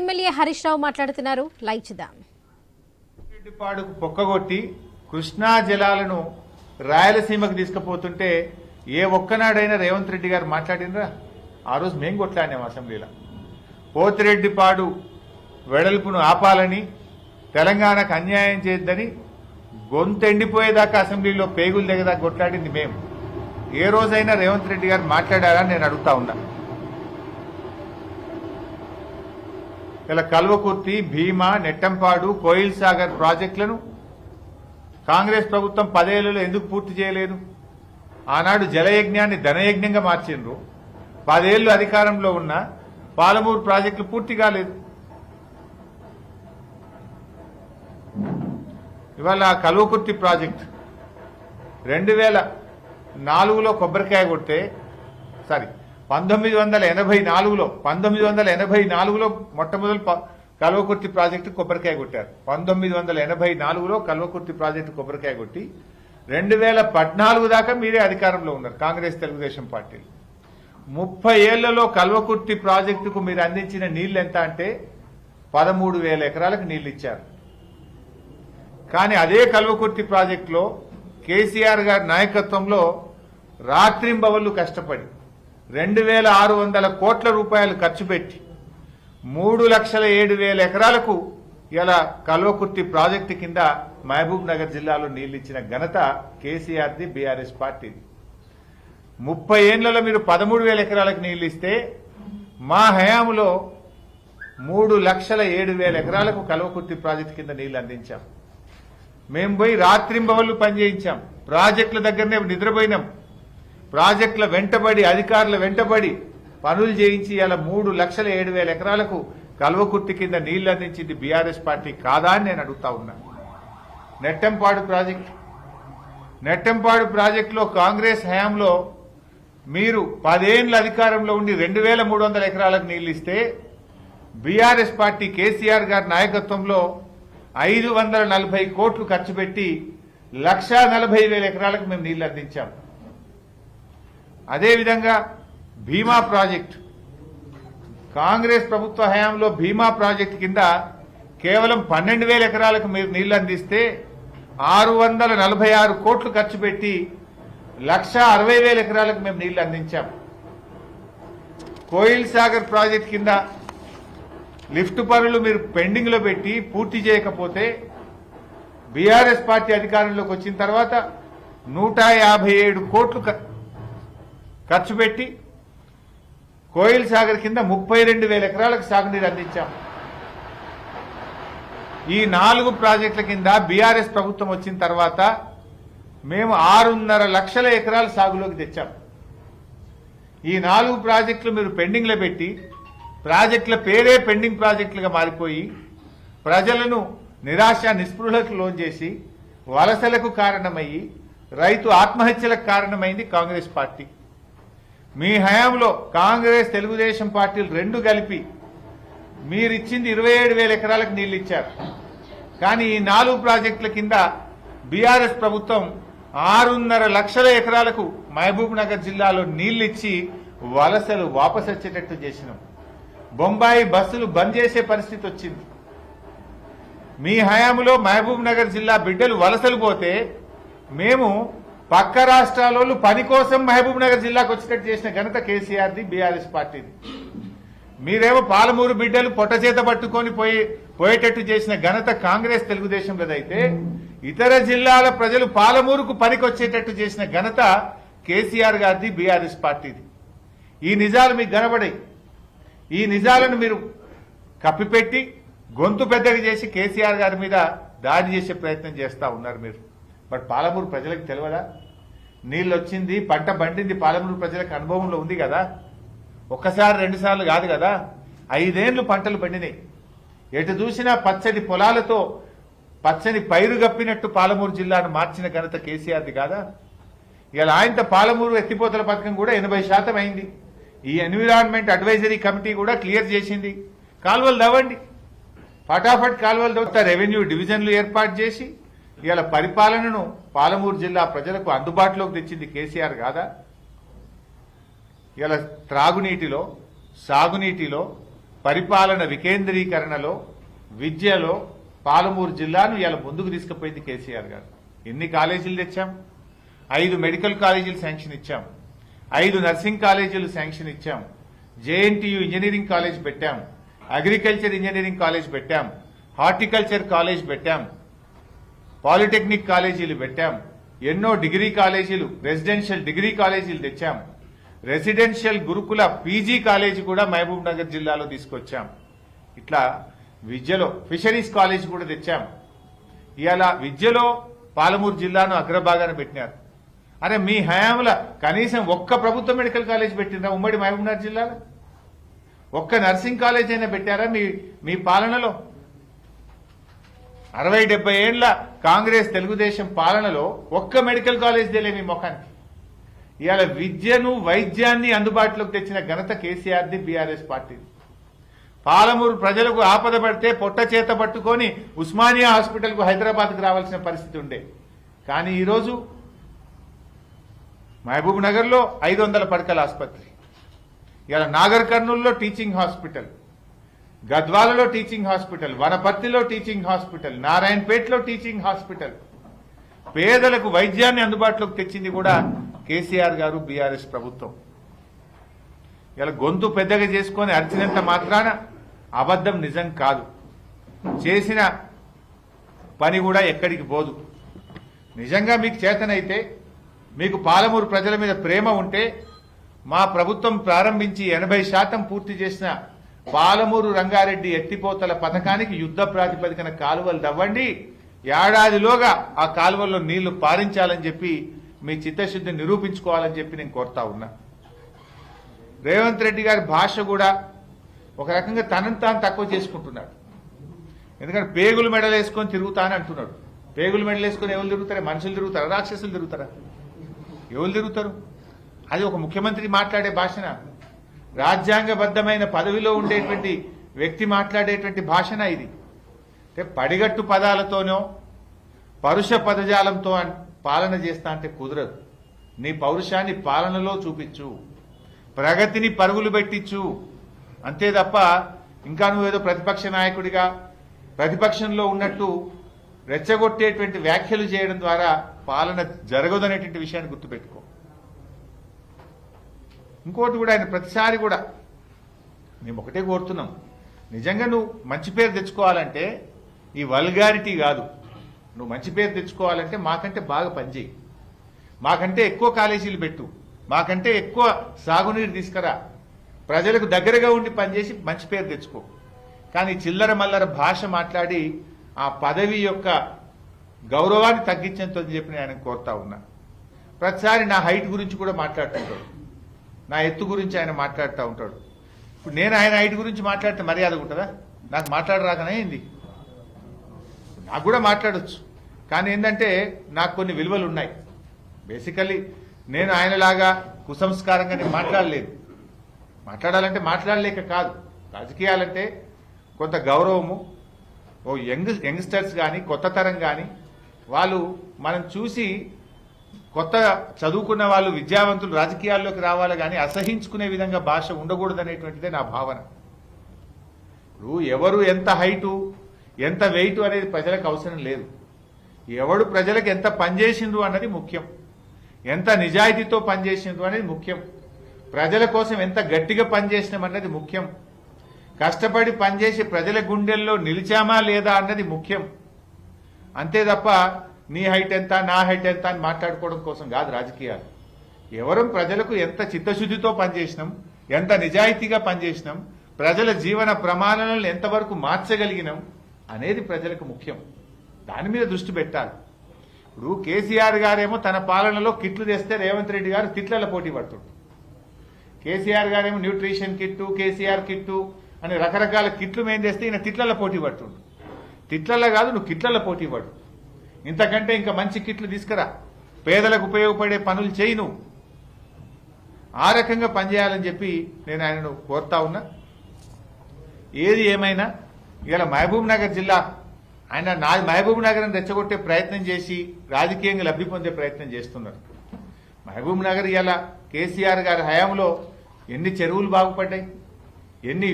MLA Harish Rao మాట్లాడుతున్నారు. Live చూద్దాం. రెడ్డిపాడుకు పొక్కగొట్టి కృష్ణా జలాలను రాయలసీమకు తీసుకుపోతుంటే ఏ ఒక్కనాడైనా రేవంత్ రెడ్డి గారు మాట్లాడినరా? ఆ రోజు మేము కొట్లాడినాం అసెంబ్లీలో. పోతిరెడ్డిపాడు వెడల్పును ఆపాలని తెలంగాణకు అన్యాయం చేయొద్దని గొంతెండిపోయేదాకా అసెంబ్లీలో పేగులు దగ్గర కొట్లాడింది మేము ఏ రోజైనా రేవంత్ రెడ్డి గారు మాట్లాడారా నేను అడుగుతా ఉన్నా. ఇలా కల్వకుర్తి భీమా నెట్టంపాడు కోయిల్ సాగర్ ప్రాజెక్టులను కాంగ్రెస్ ప్రభుత్వం పదేళ్ళలో ఎందుకు పూర్తి చేయలేదు? ఆనాడు జలయజ్ఞాన్ని ధనయజ్ఞంగా మార్చిండ్రు. పదేళ్ళు అధికారంలో ఉన్న పాలమూరు ప్రాజెక్టులు పూర్తి కాలేదు. ఇవాళ కల్వకుర్తి ప్రాజెక్ట్ రెండు వేల నాలుగులో కొబ్బరికాయ కొడితే సారీ పంతొమ్మిది వందల ఎనభై నాలుగులో పంతొమ్మిది వందల ఎనభై నాలుగులో మొట్టమొదటి ప- కల్వకుర్తి ప్రాజెక్టు కొబ్బరికాయ కొట్టారు. పంతొమ్మిది వందల ఎనభై నాలుగులో కల్వకుర్తి ప్రాజెక్టు కొబ్బరికాయ కొట్టి రెండు వేల పద్నాలుగు దాకా మీరే అధికారంలో ఉన్నారు కాంగ్రెస్ తెలుగుదేశం పార్టీలు. ముప్పై ఏళ్ళలో కల్వకుర్తి ప్రాజెక్టుకు మీరు అందించిన నీళ్ళు ఎంత అంటే పదమూడు వేల ఎకరాలకు నీళ్ళు ఇచ్చారు. కానీ అదే కల్వకుర్తి ప్రాజెక్టులో కేసీఆర్ గారి నాయకత్వంలో రాత్రింబవళ్ళు కష్టపడి రెండు వేల ఆరు వందల కోట్ల రూపాయలు ఖర్చు పెట్టి మూడు లక్షల ఏడు వేల ఎకరాలకు ఇలా కల్వకుర్తి ప్రాజెక్టు కింద మహబూబ్ నగర్ జిల్లాలో నీళ్ళిచ్చిన ఘనత కేసీఆర్ది బీఆర్ఎస్ పార్టీది. ముప్పై ఏళ్ళలో మీరు పదమూడు వేల ఎకరాలకు నీళ్ళు ఇస్తే మా హయాంలో మూడు లక్షల ఏడు వేల ఎకరాలకు కల్వకుర్తి ప్రాజెక్టు కింద నీళ్ళు అందించాం. మేము పోయి రాత్రింబవళ్ళు పనిచేయించాం. ప్రాజెక్టుల దగ్గరనే నిద్రపోయినాం. ప్రాజెక్టుల వెంటబడి అధికారుల వెంటబడి పనులు చేయించి ఇలా మూడు లక్షల ఏడు వేల ఎకరాలకు కల్వకుర్తి కింద నీళ్ళు అందించింది బీఆర్ఎస్ పార్టీ కాదా అని నేను అడుగుతా ఉన్నా. నెట్టెంపాడు ప్రాజెక్టు. నెట్టెంపాడు ప్రాజెక్టులో కాంగ్రెస్ హయాంలో మీరు పదేండ్ల అధికారంలో ఉండి రెండు వేల మూడు వందల ఎకరాలకు నీళ్ళు ఇస్తే బీఆర్ఎస్ పార్టీ కేసీఆర్ గారి నాయకత్వంలో ఐదు వందల నలభై కోట్లు ఖర్చు పెట్టి లక్షా నలభై వేల ఎకరాలకు మేము నీళ్ళు అందించాం. అదేవిధంగా భీమా ప్రాజెక్టు. కాంగ్రెస్ ప్రభుత్వ హయాంలో భీమా ప్రాజెక్టు కింద కేవలం పన్నెండు వేల ఎకరాలకు మీరు నీళ్ళు అందిస్తే ఆరు వందల నలభై ఆరు కోట్లు ఖర్చు పెట్టి లక్ష అరవై వేల ఎకరాలకు మేము నీళ్ళు అందించాం. కోయిల్ సాగర్ ప్రాజెక్ట్ కింద లిఫ్ట్ పనులు మీరు పెండింగ్లో పెట్టి పూర్తి చేయకపోతే బీఆర్ఎస్ పార్టీ అధికారంలోకి వచ్చిన తర్వాత నూట యాభై ఏడు కోట్లు ఖర్చు పెట్టి కోయిల్ సాగర్ కింద ముప్పై రెండు వేల ఎకరాలకు సాగునీరు అందించాం. ఈ నాలుగు ప్రాజెక్టుల కింద బీఆర్ఎస్ ప్రభుత్వం వచ్చిన తర్వాత మేము ఆరున్నర లక్షల ఎకరాలు సాగులోకి తెచ్చాం. ఈ నాలుగు ప్రాజెక్టులు మీరు పెండింగ్లో పెట్టి ప్రాజెక్టుల పేరే పెండింగ్ ప్రాజెక్టులుగా మారిపోయి ప్రజలను నిరాశ నిస్పృహలకు లోన్ చేసి వలసలకు కారణమయ్యి రైతు ఆత్మహత్యలకు కారణమైంది కాంగ్రెస్ పార్టీ. మీ హయాంలో కాంగ్రెస్ తెలుగుదేశం పార్టీలు రెండు కలిపి మీరిచ్చింది ఇరవై ఏడు వేల ఎకరాలకు నీళ్ళు ఇచ్చారు. కానీ ఈ నాలుగు ప్రాజెక్టుల కింద బీఆర్ఎస్ ప్రభుత్వం ఆరున్నర లక్షల ఎకరాలకు మహబూబ్ నగర్ జిల్లాలో నీళ్ళిచ్చి వలసలు వాపసు వచ్చేటట్టు చేసినాం. బొంబాయి బస్సులు బంద్ చేసే పరిస్థితి వచ్చింది. మీ హయాంలో మహబూబ్ నగర్ జిల్లా బిడ్డలు వలసలు పోతే మేము పక్క రాష్ట్రాల పని కోసం మహబూబ్ నగర్ జిల్లాకు వచ్చేటట్టు చేసిన ఘనత కేసీఆర్ది బీఆర్ఎస్ పార్టీది. మీరేమో పాలమూరు బిడ్డలు పొట్ట చేత పట్టుకొని పోయి పోయేటట్టు చేసిన ఘనత కాంగ్రెస్ తెలుగుదేశంలోదైతే ఇతర జిల్లాల ప్రజలు పాలమూరుకు పనికొచ్చేటట్టు చేసిన ఘనత కేసీఆర్ గారిది బీఆర్ఎస్ పార్టీది. ఈ నిజాలు మీకు కనబడాయి. ఈ నిజాలను మీరు కప్పిపెట్టి గొంతు పెద్దగా చేసి కేసీఆర్ గారి మీద దాడి చేసే ప్రయత్నం చేస్తా ఉన్నారు మీరు. బట్ పాలమూరు ప్రజలకు తెలియదా నీళ్ళు వచ్చింది పంట పండింది పాలమూరు ప్రజలకు అనుభవంలో ఉంది కదా? ఒక్కసారి రెండు సార్లు కాదు కదా? ఐదేళ్ళు పంటలు పండినాయి. ఎటు చూసినా పచ్చని పొలాలతో పచ్చని పైరు గప్పినట్టు పాలమూరు జిల్లాను మార్చిన ఘనత కేసీఆర్ది కాదా? ఇలా ఆయనతో పాలమూరు ఎత్తిపోతల పథకం కూడా ఎనభై శాతం అయింది. ఈ ఎన్విరాన్మెంట్ అడ్వైజరీ కమిటీ కూడా క్లియర్ చేసింది. కాలువలు దవ్వండి ఫటాఫట్ కాలువలు దవ్వుతా రెవెన్యూ డివిజన్లు ఏర్పాటు చేసి ఇవాళ పరిపాలనను పాలమూరు జిల్లా ప్రజలకు అందుబాటులోకి తెచ్చింది కేసీఆర్ కాదా? ఇవాళ త్రాగునీటిలో సాగునీటిలో పరిపాలన వికేంద్రీకరణలో విద్యలో పాలమూరు జిల్లాను ఇవాళ ముందుకు తీసుకుపోయింది కేసీఆర్ గారు. ఎన్ని కాలేజీలు తెచ్చాం? ఐదు మెడికల్ కాలేజీలు శాంక్షన్ ఇచ్చాం. ఐదు నర్సింగ్ కాలేజీలు శాంక్షన్ ఇచ్చాం. జేఎన్టీయు ఇంజనీరింగ్ కాలేజ్ పెట్టాం. అగ్రికల్చర్ ఇంజనీరింగ్ కాలేజ్ పెట్టాం. హార్టికల్చర్ కాలేజ్ పెట్టాం. పాలిటెక్నిక్ కాలేజీలు పెట్టాం. ఎన్నో డిగ్రీ కాలేజీలు రెసిడెన్షియల్ డిగ్రీ కాలేజీలు తెచ్చాం. రెసిడెన్షియల్ గురుకుల పీజీ కాలేజీ కూడా మహబూబ్ నగర్ జిల్లాలో తీసుకొచ్చాం. ఇట్లా విద్యలో ఫిషరీస్ కాలేజ్ కూడా తెచ్చాం. ఇవాళ విద్యలో పాలమూరు జిల్లాను అగ్రభాగాన పెట్టినారు. అరే మీ హయాంల కనీసం ఒక్క ప్రభుత్వ మెడికల్ కాలేజ్ పెట్టిందా ఉమ్మడి మహబూబ్ నగర్ జిల్లాలో? ఒక్క నర్సింగ్ కాలేజ్ అయినా పెట్టారా మీ మీ పాలనలో? అరవై డెబ్బై ఏళ్ళ కాంగ్రెస్ తెలుగుదేశం పాలనలో ఒక్క మెడికల్ కాలేజ్ దేలే ముఖానికి. ఇవాళ విద్యను వైద్యాన్ని అందుబాటులోకి తెచ్చిన ఘనత కేసీఆర్ది బీఆర్ఎస్ పార్టీ పాలమూరు ప్రజలకు ఆపద పడితే పొట్ట చేత పట్టుకొని ఉస్మానియా హాస్పిటల్కు హైదరాబాద్కు రావాల్సిన పరిస్థితి ఉండే. కానీ ఈరోజు మహబూబ్ నగర్లో ఐదు వందల పడకల ఆసుపత్రి. ఇలా నాగర్ కర్నూల్లో టీచింగ్ హాస్పిటల్. గద్వాలలో టీచింగ్ హాస్పిటల్ వనపర్తిలో టీచింగ్ హాస్పిటల్ నారాయణపేటలో టీచింగ్ హాస్పిటల్. పేదలకు వైద్యాన్ని అందుబాటులోకి తెచ్చింది కూడా కేసీఆర్ గారు బీఆర్ఎస్ ప్రభుత్వం. ఇలా గొంతు పెద్దగా చేసుకొని అరిచినంత మాత్రాన అబద్ధం నిజం కాదు. చేసిన పని కూడా ఎక్కడికి పోదు. నిజంగా మీకు చేతనైతే మీకు పాలమూరు ప్రజల మీద ప్రేమ ఉంటే మా ప్రభుత్వం ప్రారంభించి ఎనభై శాతం పూర్తి చేసిన పాలమూరు రంగారెడ్డి ఎత్తిపోతల పథకానికి యుద్ధ ప్రాతిపదికన కాలువలు దవ్వండి ఏడాదిలోగా ఆ కాలువల్లో నీళ్ళు పారించాలని చెప్పి మీ చిత్తశుద్ధి నిరూపించుకోవాలని చెప్పి నేను కోరుతా ఉన్నా. రేవంత్ రెడ్డి గారి భాష కూడా ఒక రకంగా తనను తాను తక్కువ చేసుకుంటున్నాడు. ఎందుకంటే పేగులు మెడలు వేసుకొని తిరుగుతానని అంటున్నాడు. పేగులు మెడలు వేసుకొని ఎవరు తిరుగుతారా? మనుషులు తిరుగుతారా? రాక్షసులు తిరుగుతారా? ఎవరు తిరుగుతారు? అది ఒక ముఖ్యమంత్రి మాట్లాడే భాషన? రాజ్యాంగబద్ధమైన పదవిలో ఉండేటువంటి వ్యక్తి మాట్లాడేటువంటి భాషన ఇది. అంటే పడిగట్టు పదాలతోనో పరుష పదజాలంతో పాలన చేస్తా అంటే కుదరదు. నీ పౌరుషాన్ని పాలనలో చూపించు. ప్రగతిని పరుగులు పెట్టించు. అంతే తప్ప ఇంకా నువ్వేదో ప్రతిపక్ష నాయకుడిగా ప్రతిపక్షంలో ఉన్నట్టు రెచ్చగొట్టేటువంటి వ్యాఖ్యలు చేయడం ద్వారా పాలన జరగదనేటువంటి విషయాన్ని గుర్తుపెట్టుకో. ఇంకోటి కూడా ఆయన ప్రతిసారి కూడా మేము ఒకటే కోరుతున్నాం. నిజంగా నువ్వు మంచి పేరు తెచ్చుకోవాలంటే ఈ వల్గారిటీ కాదు. నువ్వు మంచి పేరు తెచ్చుకోవాలంటే మాకంటే బాగా పనిచేయి. మాకంటే ఎక్కువ కాలేజీలు పెట్టు. మాకంటే ఎక్కువ సాగునీరు తీసుకురా. ప్రజలకు దగ్గరగా ఉండి పనిచేసి మంచి పేరు తెచ్చుకో. కానీ చిల్లర మల్లర భాష మాట్లాడి ఆ పదవి యొక్క గౌరవాన్ని తగ్గించంతో చెప్పి నేను ఆయన కోరుతా ఉన్నా. ప్రతిసారి నా హైట్ గురించి కూడా మాట్లాడుతుంటాడు. నా ఎత్తు గురించి ఆయన మాట్లాడుతూ ఉంటాడు. ఇప్పుడు నేను ఆయన హైట్ గురించి మాట్లాడితే మర్యాద ఉంటుందా? నాకు మాట్లాడరాకనే అయింది. నాకు కూడా మాట్లాడచ్చు. కానీ ఏంటంటే నాకు కొన్ని విలువలు ఉన్నాయి. బేసికలీ నేను ఆయనలాగా కుసంస్కారంగా నేను మాట్లాడలేదు. మాట్లాడాలంటే మాట్లాడలేక కాదు. రాజకీయాలంటే కొంత గౌరవము ఓ యంగ్ యంగ్స్టర్స్ కానీ కొత్త తరం కానీ వాళ్ళు మనం చూసి కొత్త చదువుకున్న వాళ్ళు విద్యావంతులు రాజకీయాల్లోకి రావాలి కానీ అసహించుకునే విధంగా భాష ఉండకూడదనేటువంటిదే నా భావన. ఇప్పుడు ఎవరు ఎంత హైటు ఎంత వెయిట్ అనేది ప్రజలకు అవసరం లేదు. ఎవడు ప్రజలకు ఎంత పనిచేసిండ్రు అన్నది ముఖ్యం. ఎంత నిజాయితీతో పనిచేసిండ్రు అనేది ముఖ్యం. ప్రజల కోసం ఎంత గట్టిగా పనిచేసినామన్నది ముఖ్యం. కష్టపడి పనిచేసి ప్రజల గుండెల్లో నిలిచామా లేదా అన్నది ముఖ్యం. అంతే తప్ప నీ హైట్ ఎంత నా హైట్ ఎంత అని మాట్లాడుకోవడం కోసం కాదు రాజకీయాలు. ఎవరం ప్రజలకు ఎంత చిత్తశుద్ధితో పనిచేసినాం ఎంత నిజాయితీగా పనిచేసినాం ప్రజల జీవన ప్రమాణాలను ఎంతవరకు మార్చగలిగినాం అనేది ప్రజలకు ముఖ్యం. దాని మీద దృష్టి పెట్టాలి. ఇప్పుడు కేసీఆర్ గారేమో తన పాలనలో కిట్లు తెస్తే రేవంత్ రెడ్డి గారు తిట్లలో పోటీ పడుతుంటారు కేసీఆర్ గారేమో న్యూట్రిషన్ కిట్టు కేసీఆర్ కిట్టు అని రకరకాల కిట్లు మేం చేస్తే ఈయన తిట్లలో పోటీ పడుతుండు. తిట్లలో కాదు నువ్వు కిట్లలో పోటీ పడు. ఇంతకంటే ఇంకా మంచి కిట్లు తీసుకురా. పేదలకు ఉపయోగపడే పనులు చేయి నువ్వు ఆ రకంగా పనిచేయాలని చెప్పి నేను ఆయనను కోరుతా ఉన్నా. ఏది ఏమైనా ఇలా మహబూబ్ నగర్ జిల్లా ఆయన నా మహబూబ్ నగర్ని రెచ్చగొట్టే ప్రయత్నం చేసి రాజకీయంగా లబ్ధి పొందే ప్రయత్నం చేస్తున్నారు. మహబూబ్ నగర్ ఇలా కేసీఆర్ గారి హయాంలో ఎన్ని చెరువులు బాగుపడ్డాయి ఎన్ని